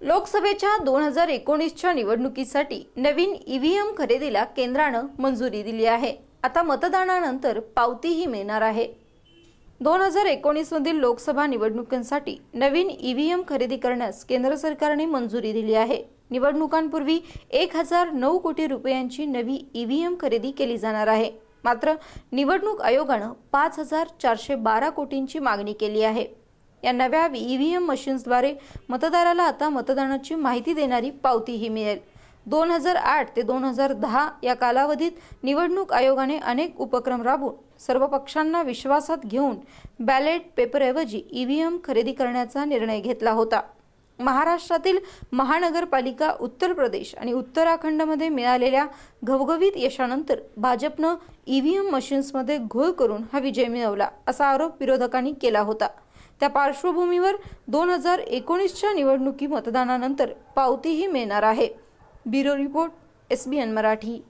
लोकसभेच्या दोन हजार एकोणीसच्या निवडणुकीसाठी नवीन ईव्हीएम खरेदीला केंद्रानं मंजुरी दिली आहे. आता मतदानानंतर पावतीही मिळणार आहे. दोन हजार एकोणीसमधील लोकसभा निवडणुकांसाठी नवीन ईव्हीएम खरेदी करण्यास केंद्र सरकारने मंजुरी दिली आहे. निवडणुकांपूर्वी एक हजार नऊ कोटी रुपयांची नवी ईव्हीएम खरेदी केली जाणार आहे. मात्र निवडणूक आयोगानं पाच हजार चारशे बारा कोटींची मागणी केली आहे. या नव्या ईव्हीएम मशीन्सद्वारे मतदाराला आता मतदानाची माहिती देणारी पावतीही मिळेल. दोन हजार आठ ते दोन हजार दहा या कालावधीत निवडणूक आयोगाने अनेक उपक्रम राबवून सर्व पक्षांना विश्वासात घेऊन बॅलेट पेपरऐवजी ईव्हीएम खरेदी करण्याचा निर्णय घेतला होता. महाराष्ट्रातील महानगरपालिका उत्तर प्रदेश आणि उत्तराखंडमध्ये मिळालेल्या घवघवीत यशानंतर भाजपनं ईव्हीएम मशीन्समध्ये घोळ करून हा विजय मिळवला असा आरोप विरोधकांनी केला होता. त्या पार्श्वभूमीवर दोन हजार एकोणीसच्या निवडणुकी मतदानानंतर पावतीही मिळणार आहे. Bureau report S B N Marathi.